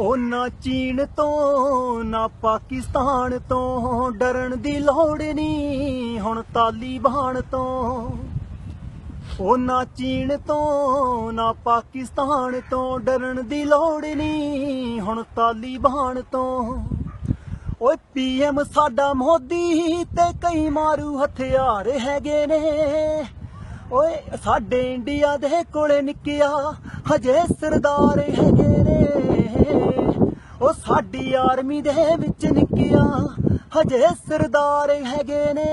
ਉਹ ਨਾ ਚੀਨ ਤੋਂ, ਨਾ ਪਾਕਿਸਤਾਨ ਤੋਂ ਡਰਨ ਦੀ ਲੋੜ ਨਹੀਂ, ਹੁਣ ਤਾਲੀਬਾਨ ਤੋਂ। ਉਹ ਨਾ ਚੀਨ ਤੋਂ, ਨਾ ਪਾਕਿਸਤਾਨ ਤੋਂ ਡਰਨ ਦੀ ਲੋੜ ਨਹੀਂ, ਹੁਣ ਤਾਲੀਬਾਨ ਤੋਂ। ਓਏ ਪੀਐਮ ਸਾਡਾ ਮੋਦੀ ਤੇ ਕਈ ਮਾਰੂ ਹਥਿਆਰ ਹੈਗੇ ਨੇ। ਓਏ ਸਾਡੇ ਇੰਡੀਆ ਦੇ ਕੋਲੇ ਨਿੱਕਿਆ ਹਜੇ ਸਰਦਾਰ ਹੈਗੇ ਨੇ। ਉਹ ਸਾਡੀ ਆਰਮੀ ਦੇ ਵਿੱਚ ਨਿੱਕਿਆ ਹਜੇ ਸਰਦਾਰ ਹੈਗੇ ਨੇ।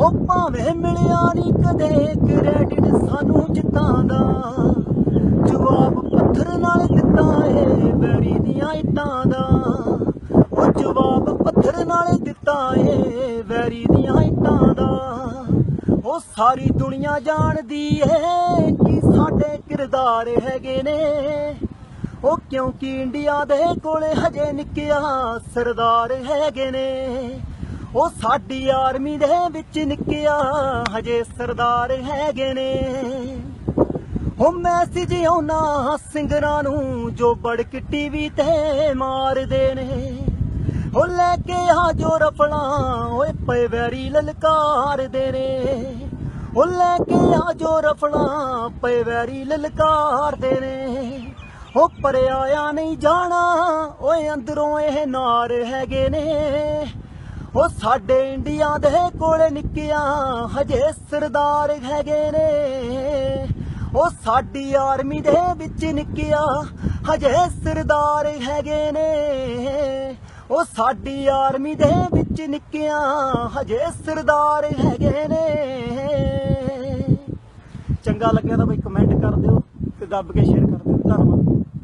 ਉਹ ਭਾਵੇਂ ਮਿਲਿਆ ਨਹੀਂ ਕਦੇ ਕ੍ਰੈਡਿਟ ਸਾਨੂੰ ਜਿੱਤਾਂ ਦਾ। ਜਵਾਬ ਪੱਥਰ ਨਾਲ ਦਿੱਤਾ ਏ, ਬੈਰੀ ਦੀਆਂ ਇੱਟਾਂ ਦਾ। ਉਹ ਜਵਾਬ ਪੱਥਰ ਨਾਲ ਦਿੱਤਾ ਏ ਵੈਰੀ ਦੀਆਂ ਇੱਟਾਂ ਦਾ। ਉਹ ਸਾਰੀ ਦੁਨੀਆ ਜਾਣਦੀ ਏ ਕਿ ਸਾਡੇ ਕਿਰਦਾਰ ਹੈਗੇ ਨੇ। ਉਹ ਕਿਉਂਕਿ ਇੰਡੀਆ ਦੇ ਕੋਲੇ ਹਜੇ ਨਿੱਕਿਆ ਸਰਦਾਰ ਹੈਗੇ ਨੇ। ਉਹ ਸਾਡੀ ਆਰਮੀ ਦੇ ਵਿੱਚ ਨਿੱਕਿਆ ਹਜੇ ਸਰਦਾਰ ਹੈਗੇ ਨੇ। ਉਹ ਮੈਸੇਜ ਉਹਨਾਂ ਸਿੰਗਰਾਂ ਨੂੰ ਜੋ ਬੜਕ ਟੀਵੀ ਤੇ ਮਾਰਦੇ ਨੇ। ਉਹ ਲੈ ਕੇ ਆ ਜੋ ਰਫਲਾਂ, ਓਏ ਪਏ ਵੈਰੀ ਲਲਕਾਰਦੇ ਨੇ। ਉਹ ਲੈ ਕੇ ਆ ਜੋ ਰਫਲਾਂ ਪਏ ਵੈਰੀ ਲਲਕਾਰਦੇ ਨੇ। ਉਹ ਪਰਿਆ ਨਹੀਂ ਜਾਣਾ। ਓਏ ਅੰਦਰੋਂ ਇਹ ਨਾਰ ਹੈਗੇ ਨੇ। ਉਹ ਸਾਡੇ ਇੰਡੀਆ ਦੇ ਕੋਲੇ ਨਿੱਕਿਆ ਹਜੇ ਸਰਦਾਰ ਹੈਗੇ ਨੇ। ਉਹ ਸਾਡੀ ਆਰਮੀ ਦੇ ਵਿੱਚ ਨਿੱਕਿਆ ਹਜੇ ਸਰਦਾਰ ਹੈਗੇ ਨੇ। ਉਹ ਸਾਡੀ ਆਰਮੀ ਦੇ ਵਿੱਚ ਨਿੱਕਿਆ ਹਜੇ ਸਰਦਾਰ ਹੈਗੇ ਨੇ। ਚੰਗਾ ਲੱਗਿਆ ਤਾਂ ਬਈ ਕਮੈਂਟ ਕਰ ਦਿਓ ਤੇ ਦੱਬ ਕੇ ਸ਼ੇਅਰ ਕਰ ਦਿਓ। 看了吗？